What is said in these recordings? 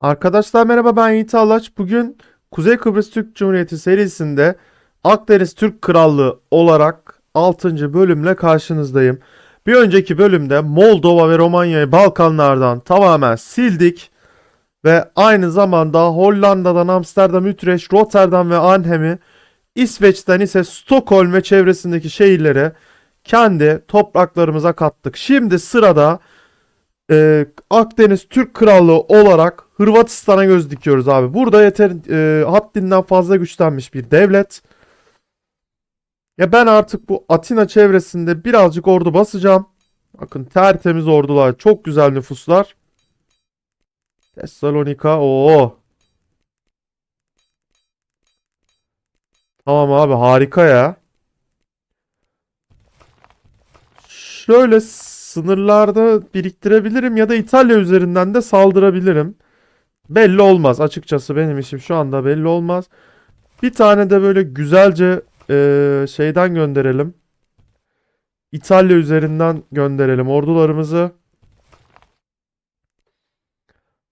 Arkadaşlar merhaba ben Yiğit Alaç. Bugün Kuzey Kıbrıs Türk Cumhuriyeti serisinde Akdeniz Türk Krallığı olarak 6. bölümle karşınızdayım. Bir önceki bölümde Moldova ve Romanya'yı Balkanlardan tamamen sildik ve aynı zamanda Hollanda'dan Amsterdam, Utrecht, Rotterdam ve Arnhem'i İsveç'ten ise Stockholm ve çevresindeki şehirlere kendi topraklarımıza kattık. Şimdi sırada e, Akdeniz Türk Krallığı olarak Hırvatistan'a göz dikiyoruz abi. Burada yeter e, haddinden fazla güçlenmiş bir devlet. Ya ben artık bu Atina çevresinde birazcık ordu basacağım. Bakın tertemiz ordular, çok güzel nüfuslar. Thessalonika, o. Tamam abi harika ya. Şöyle sınırlarda biriktirebilirim ya da İtalya üzerinden de saldırabilirim. Belli olmaz açıkçası benim işim şu anda belli olmaz. Bir tane de böyle güzelce eee, şeyden gönderelim. İtalya üzerinden gönderelim ordularımızı.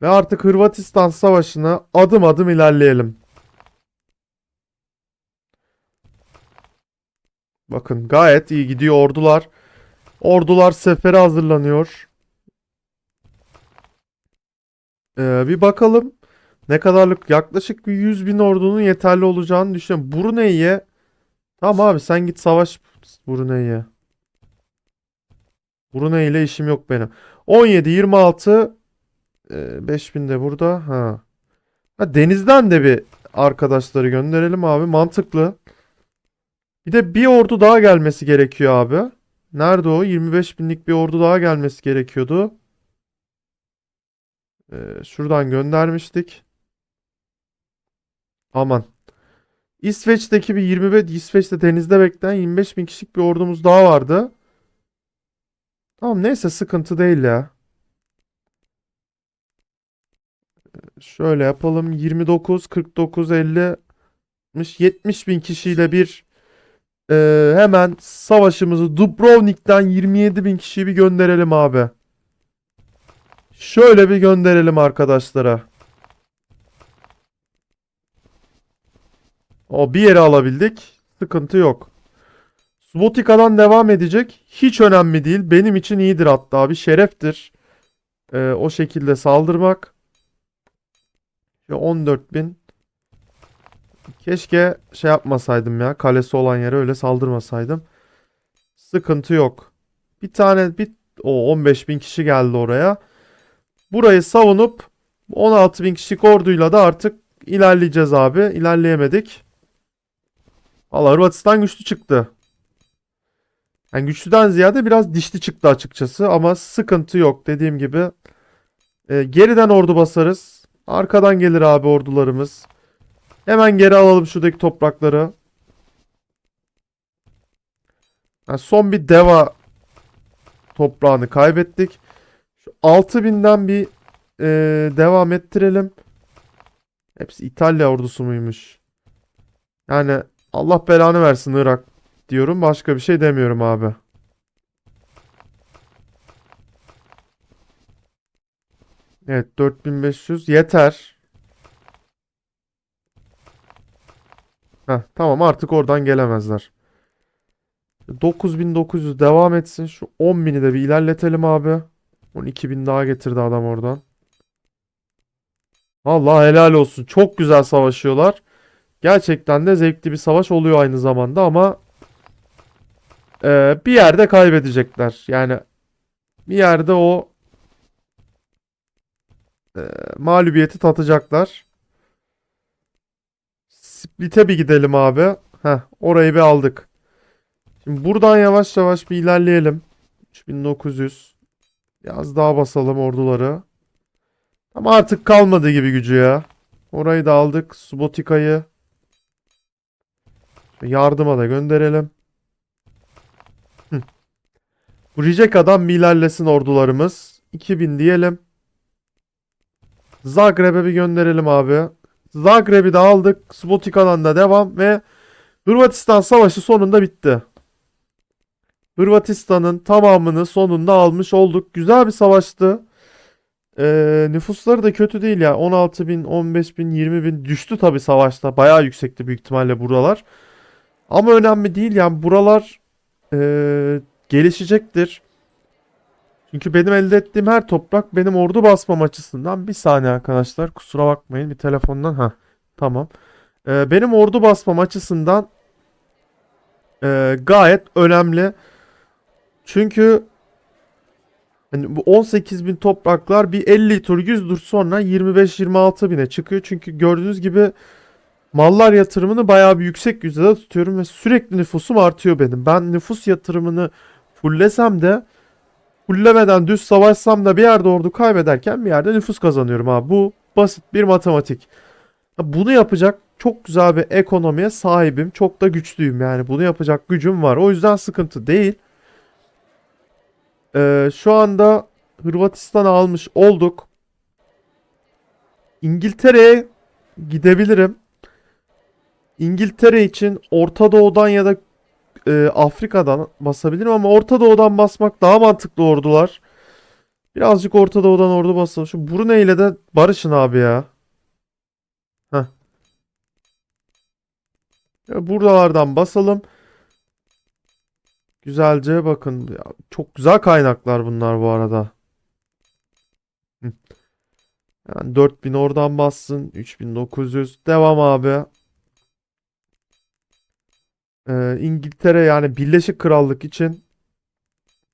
Ve artık Hırvatistan Savaşı'na adım adım ilerleyelim. Bakın gayet iyi gidiyor ordular. Ordular sefere hazırlanıyor. Ee, bir bakalım ne kadarlık yaklaşık bir 100 bin ordunun yeterli olacağını düşünüyorum. Brunei'ye tamam abi sen git savaş Brunei'ye. Brunei ile işim yok benim. 17 26 e, 5000 de burada. Ha. Ha denizden de bir arkadaşları gönderelim abi. Mantıklı. Bir de bir ordu daha gelmesi gerekiyor abi. Nerede o? 25 binlik bir ordu daha gelmesi gerekiyordu. Ee, şuradan göndermiştik. Aman. İsveç'teki bir 25 İsveç'te denizde bekleyen 25 bin kişilik bir ordumuz daha vardı. Tamam neyse sıkıntı değil ya. Şöyle yapalım. 29, 49, 50, 60, 70 bin kişiyle bir e, hemen savaşımızı Dubrovnik'ten 27 bin kişiyi bir gönderelim abi. Şöyle bir gönderelim arkadaşlara. O bir yere alabildik. Sıkıntı yok. Subotika'dan devam edecek. Hiç önemli değil. Benim için iyidir hatta. Bir şereftir. Ee, o şekilde saldırmak. Ve 14 bin. Keşke şey yapmasaydım ya. Kalesi olan yere öyle saldırmasaydım. Sıkıntı yok. Bir tane bir o 15 bin kişi geldi oraya. Burayı savunup 16 bin kişilik orduyla da artık ilerleyeceğiz abi. İlerleyemedik. Valla Hırvatistan güçlü çıktı. Yani güçlüden ziyade biraz dişli çıktı açıkçası ama sıkıntı yok dediğim gibi. Ee, geriden ordu basarız. Arkadan gelir abi ordularımız. Hemen geri alalım şuradaki toprakları. Yani son bir deva toprağını kaybettik. Şu 6000'den bir e, devam ettirelim. Hepsi İtalya ordusu muymuş? Yani Allah belanı versin Irak diyorum. Başka bir şey demiyorum abi. Evet 4500 yeter. Heh, tamam artık oradan gelemezler. 9900 devam etsin. Şu 10.000'i de bir ilerletelim abi. 12.000 daha getirdi adam oradan. Allah helal olsun. Çok güzel savaşıyorlar. Gerçekten de zevkli bir savaş oluyor aynı zamanda ama e, bir yerde kaybedecekler. Yani bir yerde o e, mağlubiyeti tatacaklar. Split'e bir gidelim abi. Heh, orayı bir aldık. Şimdi buradan yavaş yavaş bir ilerleyelim. 3900. Biraz daha basalım orduları. Ama artık kalmadı gibi gücü ya. Orayı da aldık. Subotika'yı. Yardıma da gönderelim. Hı. Bu Rijeka'dan ilerlesin ordularımız. 2000 diyelim. Zagreb'e bir gönderelim abi. Zagreb'i de aldık. Subotika'dan da devam ve Hırvatistan savaşı sonunda bitti. Hırvatistan'ın tamamını sonunda almış olduk. Güzel bir savaştı. Ee, nüfusları da kötü değil ya. 16 bin, 15 bin, 20 bin düştü tabii savaşta. Bayağı yüksekti büyük ihtimalle buralar. Ama önemli değil yani buralar ee, gelişecektir. Çünkü benim elde ettiğim her toprak benim ordu basmam açısından bir saniye arkadaşlar kusura bakmayın bir telefondan ha tamam. Ee, benim ordu basmam açısından ee, gayet önemli. Çünkü hani bu 18 bin topraklar bir 50 tur 100 tur sonra 25-26 bine çıkıyor. Çünkü gördüğünüz gibi mallar yatırımını bayağı bir yüksek yüzdede tutuyorum ve sürekli nüfusum artıyor benim. Ben nüfus yatırımını fullesem de fullemeden düz savaşsam da bir yerde ordu kaybederken bir yerde nüfus kazanıyorum abi. Bu basit bir matematik. Bunu yapacak çok güzel bir ekonomiye sahibim. Çok da güçlüyüm yani. Bunu yapacak gücüm var. O yüzden sıkıntı değil. Ee, şu anda Hırvatistan'ı almış olduk. İngiltere'ye gidebilirim. İngiltere için Orta Doğu'dan ya da e, Afrika'dan basabilirim ama Orta Doğu'dan basmak daha mantıklı ordular. Birazcık Orta Doğu'dan ordu basalım. Şu Brunei ile de barışın abi ya. Heh. Ya buralardan basalım. Güzelce bakın. Ya, çok güzel kaynaklar bunlar bu arada. Yani 4000 oradan bassın. 3900. Devam abi. Ee, İngiltere yani Birleşik Krallık için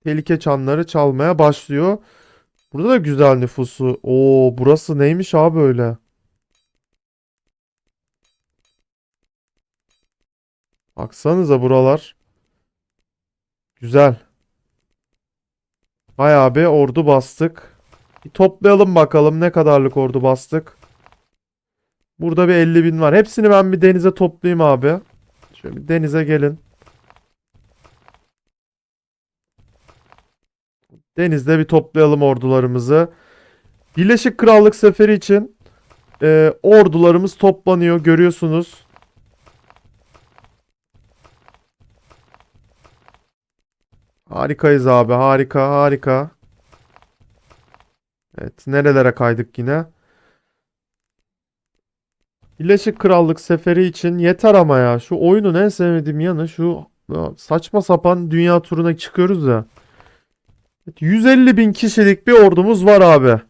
tehlike çanları çalmaya başlıyor. Burada da güzel nüfusu. Oo burası neymiş abi öyle? Baksanıza buralar. Güzel. Bayağı bir ordu bastık. Bir toplayalım bakalım ne kadarlık ordu bastık. Burada bir 50 bin var. Hepsini ben bir denize toplayayım abi. Şöyle bir denize gelin. Denizde bir toplayalım ordularımızı. Birleşik Krallık seferi için e, ordularımız toplanıyor görüyorsunuz. Harikayız abi harika harika. Evet nerelere kaydık yine. Birleşik Krallık seferi için yeter ama ya. Şu oyunun en sevmediğim yanı şu saçma sapan dünya turuna çıkıyoruz ya. 150 bin kişilik bir ordumuz var abi.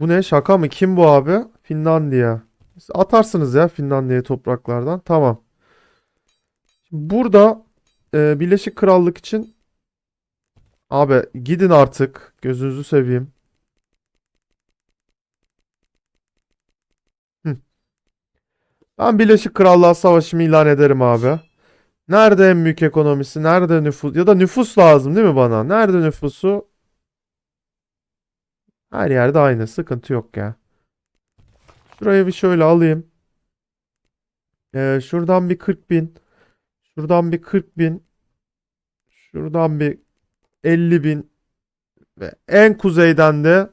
Bu ne şaka mı? Kim bu abi? Finlandiya. Atarsınız ya Finlandiya topraklardan. Tamam. Burada e, Birleşik Krallık için abi gidin artık. Gözünüzü seveyim. Hı. Ben Birleşik Krallığa savaşımı ilan ederim abi. Nerede en büyük ekonomisi? Nerede nüfus? Ya da nüfus lazım değil mi bana? Nerede nüfusu? Her yerde aynı. Sıkıntı yok ya. Şurayı bir şöyle alayım. Ee, şuradan bir 40 bin. Şuradan bir 40 bin. Şuradan bir 50 bin. Ve en kuzeyden de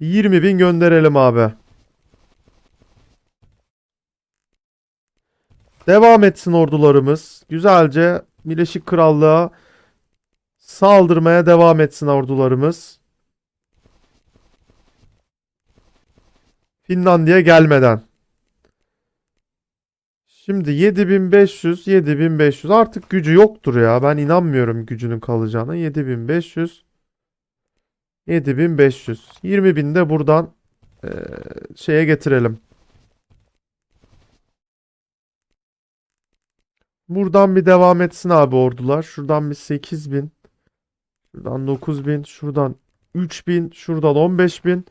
20 bin gönderelim abi. Devam etsin ordularımız. Güzelce Birleşik Krallığa saldırmaya devam etsin ordularımız. Finlandiya gelmeden. Şimdi 7500, 7500 artık gücü yoktur ya. Ben inanmıyorum gücünün kalacağına. 7500, 7500. 20 bin de buradan eee, şeye getirelim. Buradan bir devam etsin abi ordular. Şuradan bir 8000. Şuradan 9000. Şuradan 3000. Şuradan 15000.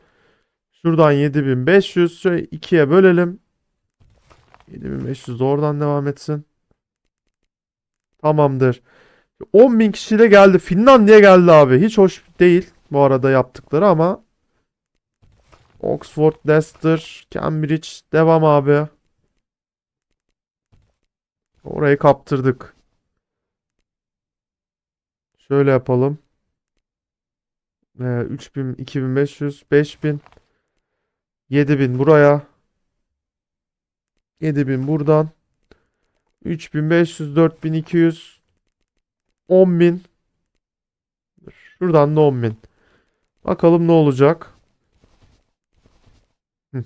Şuradan 7500. Şöyle ikiye bölelim. 7500 de oradan devam etsin. Tamamdır. 10.000 kişiyle geldi. Finlandiya geldi abi. Hiç hoş değil bu arada yaptıkları ama. Oxford, Leicester, Cambridge devam abi. Orayı kaptırdık. Şöyle yapalım. Ee, 3000, 2500, 5000, 7000 buraya. 7000 buradan. 3500, 4200, 10000. Şuradan da 10000. Bakalım ne olacak. Hı.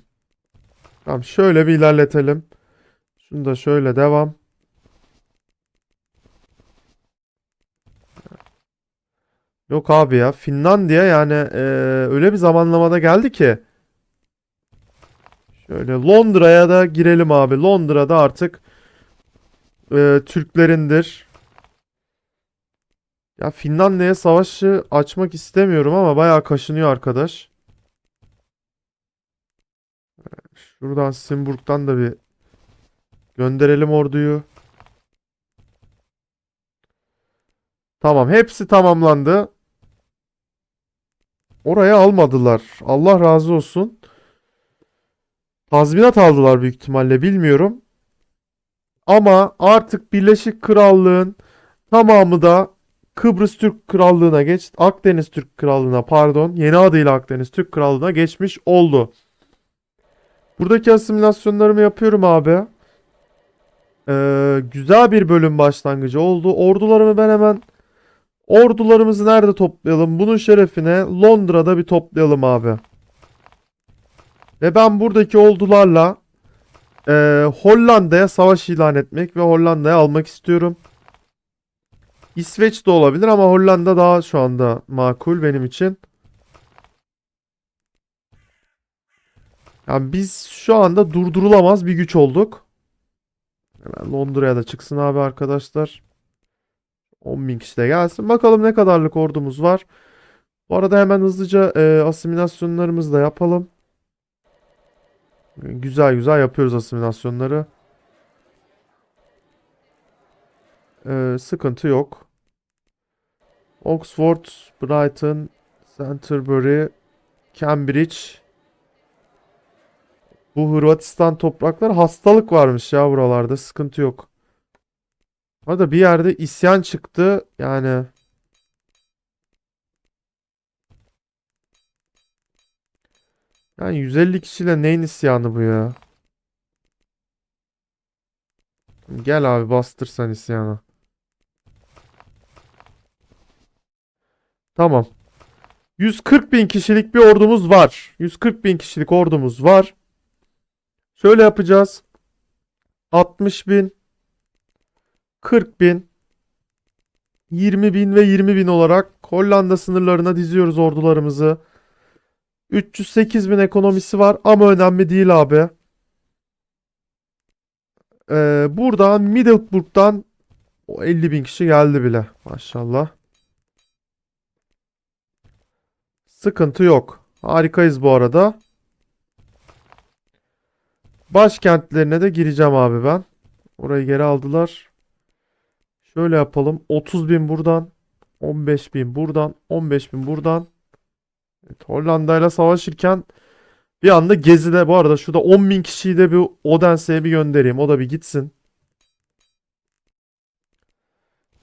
Tamam şöyle bir ilerletelim. Şunu da şöyle devam. Yok abi ya Finlandiya yani eee, öyle bir zamanlamada geldi ki. Şöyle Londra'ya da girelim abi. Londra'da artık eee, Türklerindir. Ya Finlandiya'ya savaşı açmak istemiyorum ama bayağı kaşınıyor arkadaş. Şuradan Simburg'dan da bir gönderelim orduyu. Tamam, hepsi tamamlandı. Oraya almadılar. Allah razı olsun. Tazminat aldılar büyük ihtimalle bilmiyorum. Ama artık Birleşik Krallığın tamamı da Kıbrıs Türk Krallığı'na geç, Akdeniz Türk Krallığı'na pardon, yeni adıyla Akdeniz Türk Krallığı'na geçmiş oldu. Buradaki asimilasyonlarımı yapıyorum abi. Ee, güzel bir bölüm başlangıcı oldu. Ordularımı ben hemen ordularımızı nerede toplayalım? Bunun şerefine Londra'da bir toplayalım abi. Ve ben buradaki ordularla e, Hollanda'ya savaş ilan etmek ve Hollanda'ya almak istiyorum. İsveç de olabilir ama Hollanda daha şu anda makul benim için. Yani biz şu anda durdurulamaz bir güç olduk. Hemen Londra'ya da çıksın abi arkadaşlar. 10.000 kişi de gelsin. Bakalım ne kadarlık ordumuz var. Bu arada hemen hızlıca e, asimilasyonlarımızı da yapalım. Güzel güzel yapıyoruz asimilasyonları. E, sıkıntı yok. Oxford, Brighton, Canterbury, Cambridge. Bu Hırvatistan toprakları hastalık varmış ya buralarda. Sıkıntı yok. Orada bir yerde isyan çıktı. Yani yani 150 kişiyle neyin isyanı bu ya? Gel abi bastır sen isyanı. Tamam. 140 bin kişilik bir ordumuz var. 140 bin kişilik ordumuz var. Şöyle yapacağız. 60 bin, 40 bin, 20 bin ve 20 bin olarak Hollanda sınırlarına diziyoruz ordularımızı. 308 bin ekonomisi var ama önemli değil abi. Ee, buradan Middelburg'dan o 50 bin kişi geldi bile. Maşallah. Sıkıntı yok. Harikayız bu arada. Başkentlerine de gireceğim abi ben. Orayı geri aldılar. Şöyle yapalım. 30 bin buradan. 15 bin buradan. 15 bin buradan. Evet, Hollanda ile savaşırken bir anda Gezi'de bu arada şurada 10 bin kişiyi de bir Odense'ye bir göndereyim. O da bir gitsin.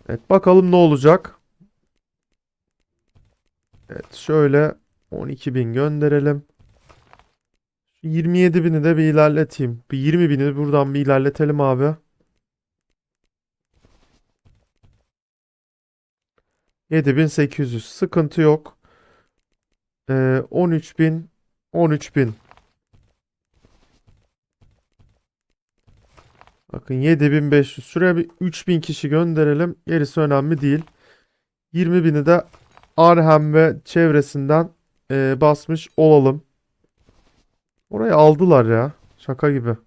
Evet bakalım ne olacak. Evet şöyle 12 bin gönderelim. 27 bini de bir ilerleteyim. Bir 20 bini buradan bir ilerletelim abi. 7800 sıkıntı yok. Ee, 13000 13000 Bakın 7500 şuraya bir 3000 kişi gönderelim. Gerisi önemli değil. 20 bini de Arnhem ve çevresinden e, basmış olalım. Orayı aldılar ya. Şaka gibi.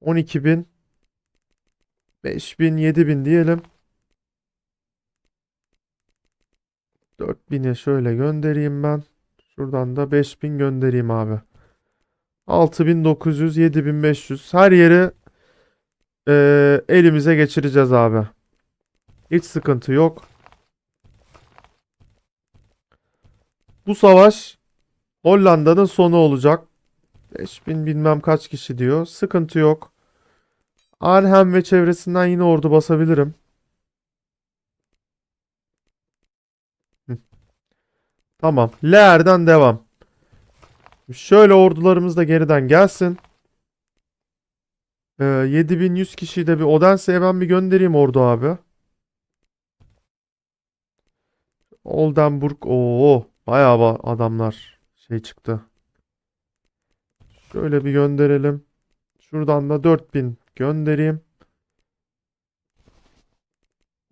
12 bin 5 bin 7 bin diyelim. 4000'e şöyle göndereyim ben. Şuradan da 5000 göndereyim abi. 6900 7500 her yeri e, elimize geçireceğiz abi. Hiç sıkıntı yok. Bu savaş Hollanda'nın sonu olacak. 5000 bilmem kaç kişi diyor. Sıkıntı yok. Arnhem ve çevresinden yine ordu basabilirim. Tamam. Leer'den devam. Şöyle ordularımız da geriden gelsin. Ee, 7100 kişiyi de bir Odense'ye ben bir göndereyim ordu abi. Oldenburg. Oo. Bayağı ba- adamlar şey çıktı. Şöyle bir gönderelim. Şuradan da 4000 göndereyim.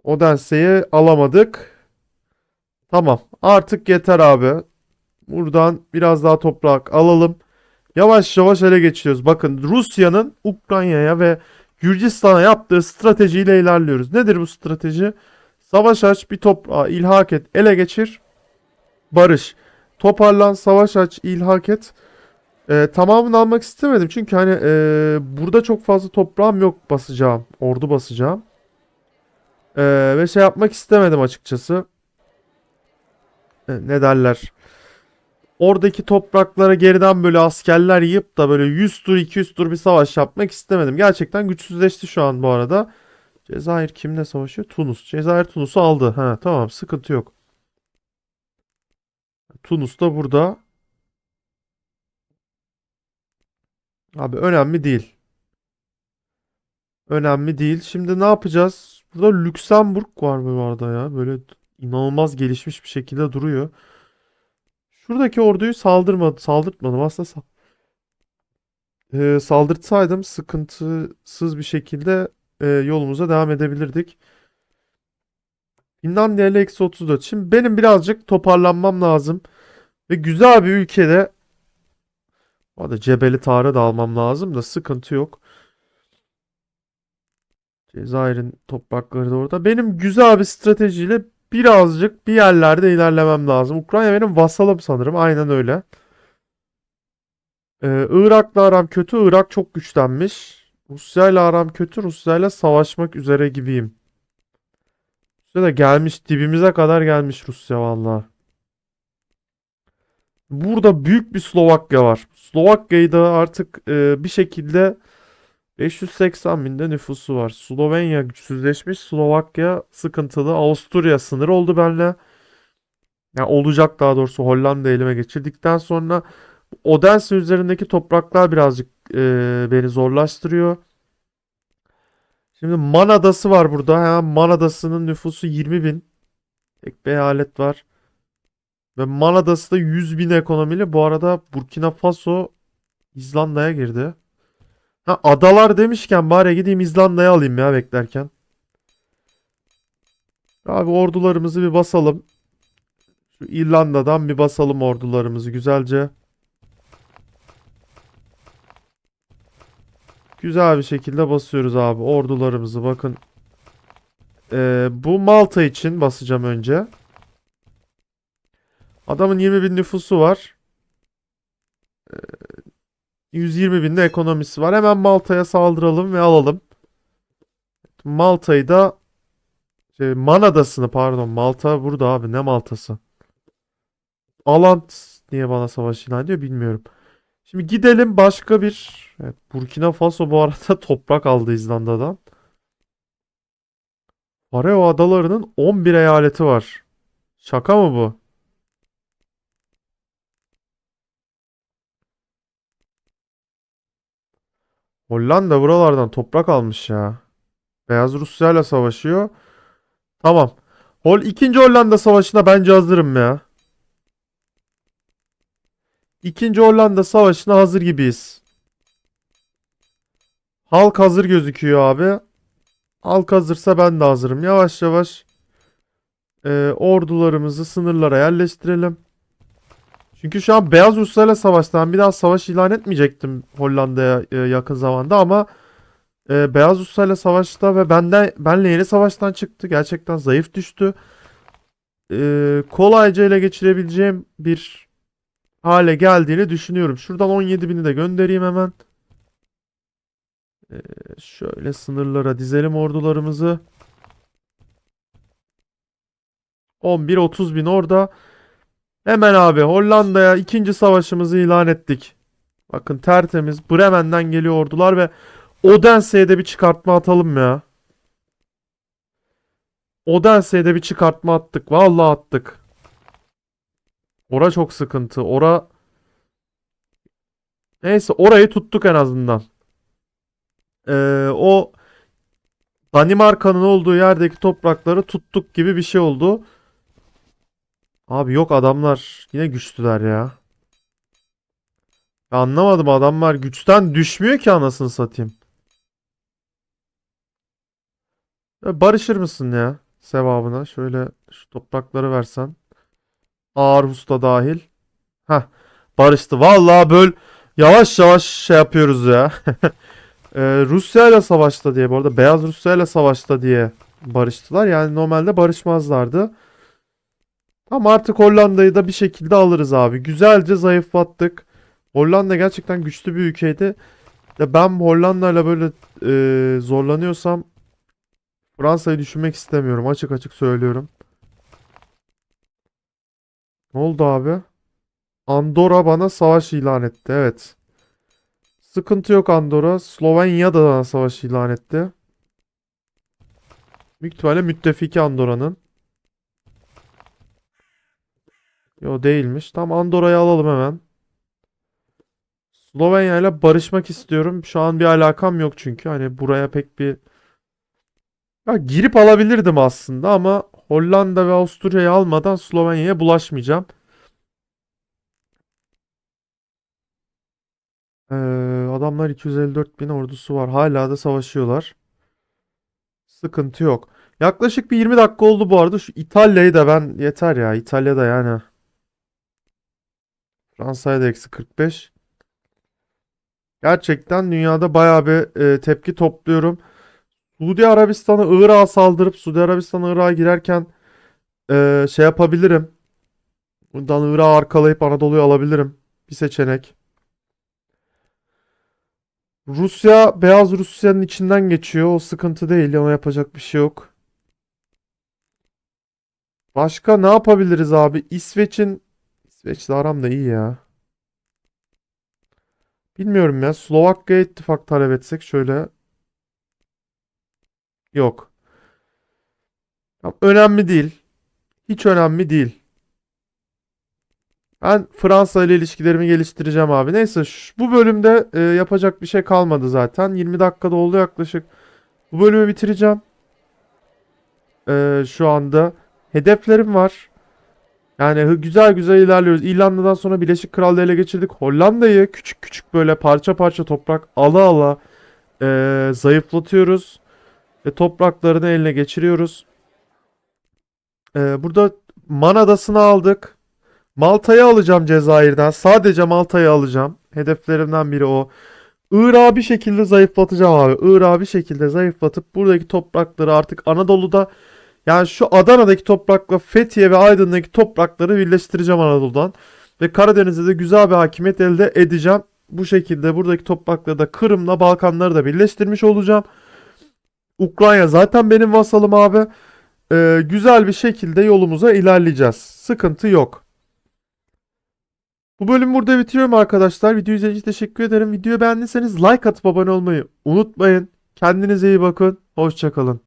Odense'yi alamadık. Tamam. Artık yeter abi. Buradan biraz daha toprak alalım. Yavaş yavaş ele geçiyoruz. Bakın Rusya'nın Ukrayna'ya ve Gürcistan'a yaptığı stratejiyle ilerliyoruz. Nedir bu strateji? Savaş aç, bir toprağı ilhak et, ele geçir, barış. Toparlan, savaş aç, ilhak et. Ee, tamamını almak istemedim çünkü hani ee, burada çok fazla toprağım yok basacağım, ordu basacağım. Ee, ve şey yapmak istemedim açıkçası. Ee, ne derler? Oradaki topraklara geriden böyle askerler yiyip da böyle 100 tur 200 tur bir savaş yapmak istemedim. Gerçekten güçsüzleşti şu an bu arada. Cezayir kimle savaşıyor? Tunus. Cezayir Tunus'u aldı. Ha tamam sıkıntı yok. Tunus da burada. Abi önemli değil. Önemli değil. Şimdi ne yapacağız? Burada Lüksemburg var bu arada ya. Böyle inanılmaz gelişmiş bir şekilde duruyor. Şuradaki orduyu saldırmadı, saldırtmadım. Aslında sa- Ee, saldırtsaydım sıkıntısız bir şekilde e, yolumuza devam edebilirdik. Finlandiya ile eksi 34. Şimdi benim birazcık toparlanmam lazım. Ve güzel bir ülkede da Cebeli Tarık'ı da almam lazım da sıkıntı yok. Cezayir'in toprakları da orada. Benim güzel bir stratejiyle birazcık bir yerlerde ilerlemem lazım. Ukrayna benim vasalım sanırım. Aynen öyle. Ee, Irak'la aram kötü. Irak çok güçlenmiş. Rusya ile aram kötü. Rusya ile savaşmak üzere gibiyim. Rusya da gelmiş. Dibimize kadar gelmiş Rusya valla. Burada büyük bir Slovakya var. Slovakya'yı da artık e, bir şekilde 580 binde nüfusu var. Slovenya güçsüzleşmiş. Slovakya sıkıntılı. Avusturya sınır oldu benimle. Yani olacak daha doğrusu Hollanda elime geçirdikten sonra Odense üzerindeki topraklar birazcık e, beni zorlaştırıyor. Şimdi Man Adası var burada. Hemen Man Adası'nın nüfusu 20 bin. Tek bir eyalet var. Ve Man Adası da 100 bin ekonomiyle. Bu arada Burkina Faso İzlanda'ya girdi. Ha adalar demişken bari gideyim İzlanda'ya alayım ya beklerken. Abi ordularımızı bir basalım. Şu İrlanda'dan bir basalım ordularımızı güzelce. Güzel bir şekilde basıyoruz abi ordularımızı bakın. Ee, bu Malta için basacağım önce. Adamın 20 bin nüfusu var. Ee, 120 bin de ekonomisi var. Hemen Malta'ya saldıralım ve alalım. Malta'yı da şey, Man Adası'nı pardon. Malta burada abi. Ne Malta'sı? Alant niye bana savaş ilan ediyor bilmiyorum. Şimdi gidelim başka bir evet, Burkina Faso bu arada toprak aldı İzlanda'dan. Faroe Adaları'nın 11 eyaleti var. Şaka mı bu? Hollanda buralardan toprak almış ya. Beyaz Rusya ile savaşıyor. Tamam. Hol ikinci Hollanda Savaşı'na bence hazırım ya. İkinci Hollanda Savaşı'na hazır gibiyiz. Halk hazır gözüküyor abi. Halk hazırsa ben de hazırım. Yavaş yavaş e, ordularımızı sınırlara yerleştirelim. Çünkü şu an Beyaz Ruslarla savaştan bir daha savaş ilan etmeyecektim Hollanda'ya e, yakın zamanda ama e, Beyaz Ruslarla savaşta ve benden benle yeni savaştan çıktı. Gerçekten zayıf düştü. E, kolayca ele geçirebileceğim bir hale geldiğini düşünüyorum. Şuradan 17.000'i de göndereyim hemen. E, şöyle sınırlara dizelim ordularımızı. 11-30 bin orada. Hemen abi Hollanda'ya ikinci savaşımızı ilan ettik. Bakın tertemiz. Bremen'den geliyor ordular ve Odense'ye de bir çıkartma atalım ya. Odense'ye de bir çıkartma attık. Vallahi attık. Ora çok sıkıntı. Ora Neyse orayı tuttuk en azından. Ee, o Danimarka'nın olduğu yerdeki toprakları tuttuk gibi bir şey oldu. Abi yok adamlar yine güçlüler ya. Ben anlamadım adamlar güçten düşmüyor ki anasını satayım. Ya barışır mısın ya sevabına? Şöyle şu toprakları versen. Aarhus da dahil. Heh barıştı. Vallahi böyle yavaş yavaş şey yapıyoruz ya. Ee, Rusya ile savaşta diye bu arada Beyaz Rusya ile savaşta diye barıştılar. Yani normalde barışmazlardı. Ama artık Hollanda'yı da bir şekilde alırız abi. Güzelce zayıflattık. Hollanda gerçekten güçlü bir ülkeydi. Ya ben Hollanda ile böyle e, zorlanıyorsam Fransa'yı düşünmek istemiyorum. Açık açık söylüyorum. Ne oldu abi? Andorra bana savaş ilan etti. Evet. Sıkıntı yok Andorra. Slovenya da bana savaş ilan etti. Büyük ihtimalle müttefiki Andorra'nın. Yo değilmiş. Tam Andorra'yı alalım hemen. Slovenya ile barışmak istiyorum. Şu an bir alakam yok çünkü. Hani buraya pek bir... Ya girip alabilirdim aslında ama Hollanda ve Avusturya'yı almadan Slovenya'ya bulaşmayacağım. Ee, adamlar 254 bin ordusu var. Hala da savaşıyorlar. Sıkıntı yok. Yaklaşık bir 20 dakika oldu bu arada. Şu İtalya'yı da ben yeter ya. İtalya'da yani. Fransa'ya da eksi 45. Gerçekten dünyada bayağı bir e, tepki topluyorum. Suudi Arabistan'a Irak'a saldırıp Suudi Arabistan Irak'a girerken e, şey yapabilirim. Buradan Irak'ı arkalayıp Anadolu'yu alabilirim. Bir seçenek. Rusya Beyaz Rusya'nın içinden geçiyor. O sıkıntı değil. Ona yapacak bir şey yok. Başka ne yapabiliriz abi? İsveç'in İsveç'le aram da iyi ya. Bilmiyorum ya. Slovakya ittifak talep etsek şöyle. Yok. Önemli değil. Hiç önemli değil. Ben Fransa ile ilişkilerimi geliştireceğim abi. Neyse şu- bu bölümde e, yapacak bir şey kalmadı zaten. 20 dakikada oldu yaklaşık. Bu bölümü bitireceğim. E, şu anda hedeflerim var. Yani güzel güzel ilerliyoruz. İrlanda'dan sonra Birleşik Krallığı ele geçirdik. Hollanda'yı küçük küçük böyle parça parça toprak ala ala e, zayıflatıyoruz. Ve topraklarını eline geçiriyoruz. E, burada Man Adası'nı aldık. Malta'yı alacağım Cezayir'den. Sadece Malta'yı alacağım. Hedeflerimden biri o. Irak'ı bir şekilde zayıflatacağım abi. Irak'ı bir şekilde zayıflatıp buradaki toprakları artık Anadolu'da yani şu Adana'daki toprakla Fethiye ve Aydın'daki toprakları birleştireceğim Anadolu'dan. Ve Karadeniz'de de güzel bir hakimiyet elde edeceğim. Bu şekilde buradaki toprakları da Kırım'la Balkanları da birleştirmiş olacağım. Ukrayna zaten benim vasalım abi. Ee, güzel bir şekilde yolumuza ilerleyeceğiz. Sıkıntı yok. Bu bölüm burada bitiriyorum arkadaşlar. Video izlediğiniz teşekkür ederim. Videoyu beğendiyseniz like atıp abone olmayı unutmayın. Kendinize iyi bakın. Hoşçakalın.